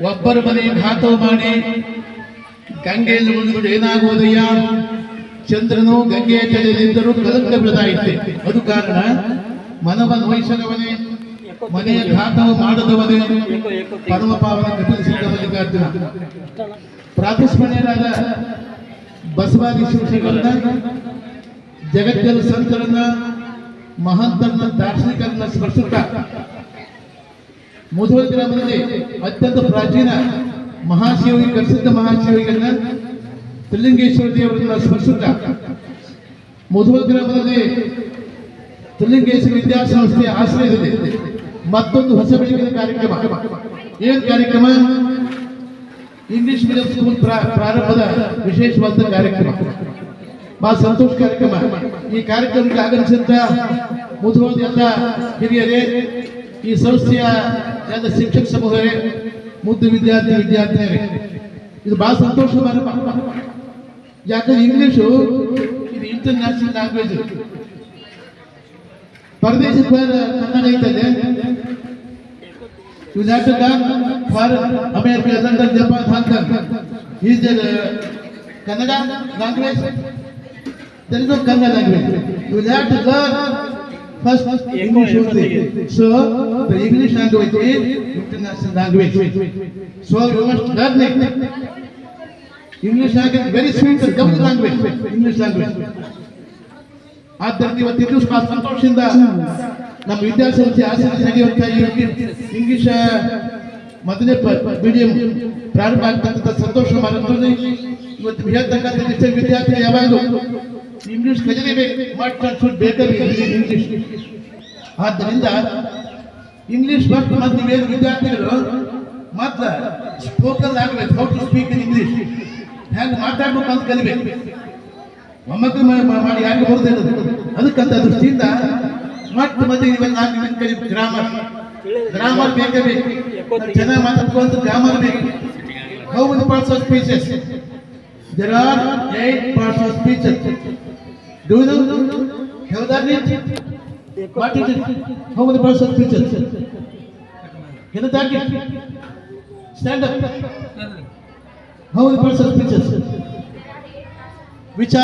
ಒಬ್ಬರ ಮನೆ ಘಾತವು ಮಾಡಿ ಗಂಗೆಯಲ್ಲಿ ಏನಾಗುವುದು ಏನಾಗುವುದಯ್ಯ ಚಂದ್ರನು ಗಂಗೆಯ ತಲೆಯಲ್ಲಿದ್ದರೂ ಕಲಂಕ ಬಿಡದಾಯಿತೆ ಅದು ಕಾರಣ ಮನವ ನೋಯಿಸದವನೇ ಮನೆಯ ಘಾತವು ಮಾಡದವನೇ, ಪರಮ ಪಾವನ ಮಲ್ಲಿಕಾರ್ಜುನ. ಪ್ರಾತಸ್ಮರಣೀಯರಾದ ಬಸವಾದಿ ಶಿಕ್ಷಕರನ್ನ ಜಗತ್ತಿನ ಸಂತರನ್ನ, ಮಹಂತರನ್ನ ದಾರ್ಶನಿಕರನ್ನ ಸ್ಮರಿಸುತ್ತಾ ಮುಧೋಲ್ ಗ್ರಾಮದಲ್ಲಿ ಅತ್ಯಂತ ಪ್ರಾಚೀನ ಮಹಾಶಿವಗಿ ಪ್ರಸಿದ್ಧ ಮಹಾಶಿವಗಿಯನ್ನ ತ್ರಿಲಿಂಗೇಶ್ವರ ದೇವರನ್ನ ಸ್ಮರಿಸುತ್ತಾ. ಮುಧೋಲ್ ಗ್ರಾಮದಲ್ಲಿ ತ್ರಿಲಿಂಗೇಶ್ವರ ವಿದ್ಯಾಸಂಸ್ಥೆಯ ಆಶ್ರಯದಲ್ಲಿ ಮತ್ತೊಂದು ಹೊಸ ಬೆಳಕಿನ ಕಾರ್ಯಕ್ರಮ. ಏನ್ ಕಾರ್ಯಕ್ರಮ? ಇಂಗ್ಲಿಷ್ ಮೀಡಿಯಂ ಸ್ಕೂಲ್ ಪ್ರಾರಂಭದ ವಿಶೇಷವಾದ ಕಾರ್ಯಕ್ರಮ. ಬಹಳ ಸಂತೋಷ ಕಾರ್ಯಕ್ರಮ. ಈ ಕಾರ್ಯಕ್ರಮಕ್ಕೆ ಆಗಮಿಸಿದಂತ ಮುಧೋಳದ ಎಲ್ಲ ಹಿರಿಯರೇ, ಈ ಸಂಸ್ಥೆಯ ಎಲ್ಲ ಶಿಕ್ಷಕ ಸಮೂಹವೇ ಮುದ್ದು ವಿದ್ಯಾರ್ಥಿ ವಿದ್ಯಾರ್ಥಿನಿಯರೇ ಇದು ಬಹಳ ಸಂತೋಷ ಯಾಕಂದ್ರೆ ಇಂಗ್ಲಿಷು ಇದು international language ಪರದೇಶಕ್ಕೆ Kannada ಐತದೆ United for America, London, Japan, Hong Kong. Is there uh, Kannada language? There is no Kannada language. You will have to learn first English only. So the English language is international language. So you must learn it. English language very sweet and coming language. English language. ಆದ್ದರಿಂದ ಇವತ್ತು ಇದು ಬಹಳ ಸಂತೋಷದಿಂದ ನಮ್ಮ ವಿದ್ಯಾಸಂಸ್ಥೆ ಆಸಕ್ತಿ ನಡೆಯುವಂತ ಈ English ಮೊದಲನೇ ಮೀಡಿಯಂ ಪ್ರಾರಂಭ ಆಗ್ತಕ್ಕಂಥ ಸಂತೋಷ ಮಾಡುತ್ತದೆ ಇವತ್ತು ಹೇಳ್ತಕ್ಕಂಥ ಡಿಸ್ಟ್ರಿಕ್ಟ್ ವಿದ್ಯಾರ್ಥಿಗಳು ಯಾವಾಗಲೂ ಇಂಗ್ಲಿಷ್ ಮಾಡಿ ಬೇಕಾಗಿ ಇಂಗ್ಲಿಷ್ ಆದ್ದರಿಂದ ಇಂಗ್ಲಿಷ್ ಫಸ್ಟ್ ಮತ್ತು ನೀವೇನು ವಿದ್ಯಾರ್ಥಿಗಳು? ಮಾತ್ರ spoken language how to speak in English ಹೆಂಗೆ ಮಾತಾಡ್ಬೇಕು ಅಂತ ಕಲಿಬೇಕು. ಮೊಮ್ಮಕ್ಕಳು ಮಾಡಿ ಯಾಕೆ ಬರುದಿಲ್ಲ ಅದಕ್ಕಂತ ದೃಷ್ಟಿಯಿಂದ ಮತ್ತೆ ಮತ್ತೆ ಇವೆಲ್ಲ ನಾನು ಕಲಿ ಗ್ರಾಮರ್ ಗ್ರಾಮರ್ ಬೇಕೇ ಬೇಕು. ಚೆನ್ನಾಗಿ ಮಾತಾಡ್ಕೊಂಡು ಗ್ರಾಮರ್ ಬೇಕು. How many parts of speeches there are eight parts of speeches Do you know? have that need? What is it? How many persons preaches? Can you thank it? Stand up. How many persons preaches? Which are